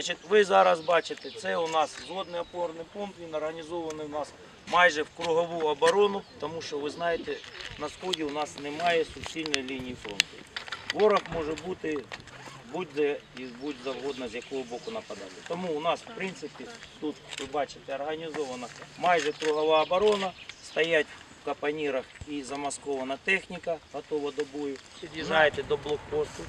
Значить, ви зараз бачите, це у нас згодний опорний пункт, він організований у нас майже в кругову оборону, тому що ви знаєте, на сході у нас немає суцільної лінії фронту. Ворог може бути будь-де і будь-завгодно з якого боку нападати. Тому у нас, в принципі, тут ви бачите, організована майже кругова оборона, стоять в капонірах і замаскована техніка, готова до бою. Під'їжджаєте до блокпосту.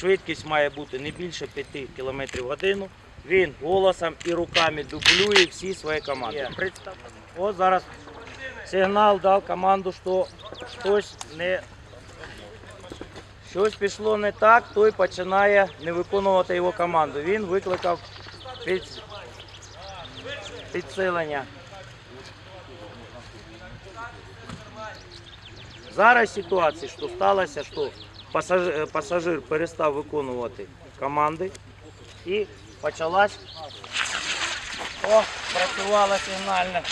Швидкість має бути не більше 5 км в годину. Він голосом і руками дублює всі свої команди. От зараз сигнал дав команду, що щось не щось пішло не так, той починає не виконувати його команду. Він викликав під... підсилення. Зараз ситуація, що сталося, що пасажир, пасажир перестав виконувати команди і почалась. О, працювала сигнальна.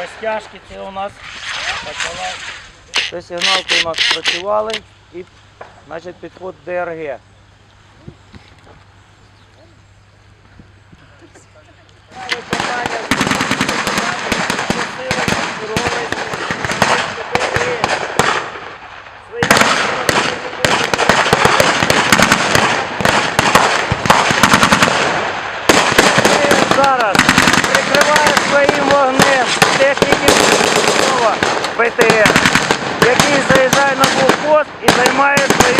Розтяжки це у нас почалась. Сигналки у нас працювали і значить підход ДРГ. Виконання посилення сурової Зараз прикриває своїм вогнем техніки Петрова БТР, який заїжджає на блокпост і займає свою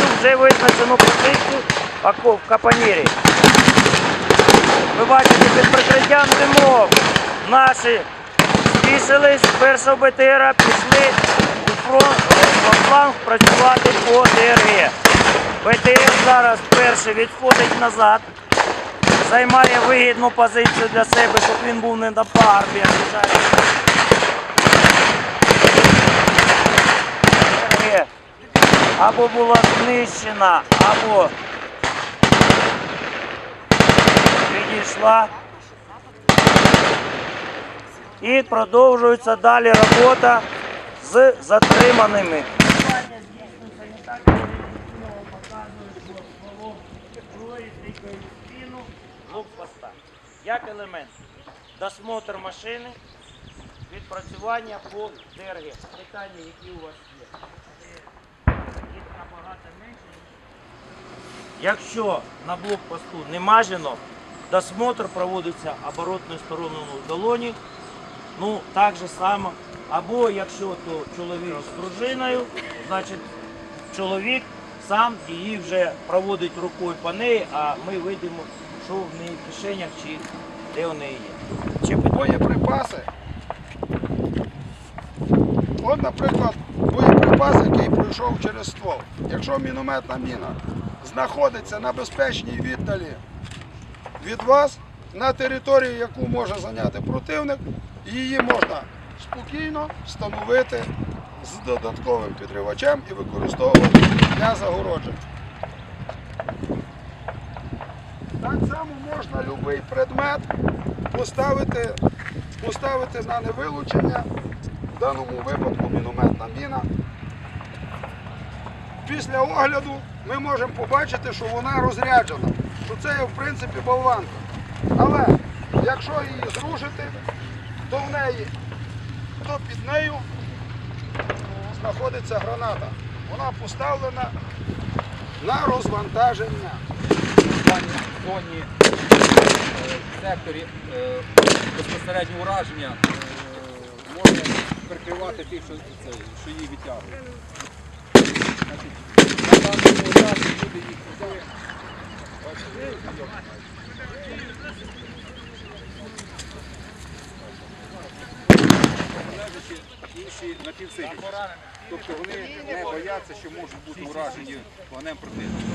вже позицію в Капанірі. Ви бачите, під прикриттям димов наші спішились першого БТРа, пішли у фронт, во фланг працювати по ДРГ. БТР зараз перший відходить назад, займає вигідну позицію для себе, щоб він був не на пагорбі, а. ДРГ Або була знищена, або відійшла. І продовжується далі робота з затриманими. Як елемент. Досмотр машини, відпрацювання по ДРГ. Питання, які у вас є. Якщо на блокпосту нема жінок, досмотр проводиться оборотною стороною долоні. Ну, так же само. Або якщо то чоловік з дружиною, значить чоловік сам її вже проводить рукою по неї, а ми видимо, що в неї в кишенях чи де у неї є. Чи боєприпаси. От, наприклад, боєприпас, який пройшов через ствол. Якщо мінометна міна знаходиться на безпечній віддалі від вас, на території, яку може зайняти противник, її можна спокійно встановити з додатковим підривачем і використовувати для загороджень. Так само можна будь-який предмет поставити, поставити на невилучення, в даному випадку мінометна міна. Після огляду ми можемо побачити, що вона розряджена, що це в принципі болванка. Але якщо її зрушити, то в неї, то під нею знаходиться граната. Вона поставлена на розвантаження. в е, секторі е, безпосередньо ураження е, можна прикривати тих, що її відтягують. Тобто вони не бояться, що можуть бути уражені вогнем противника.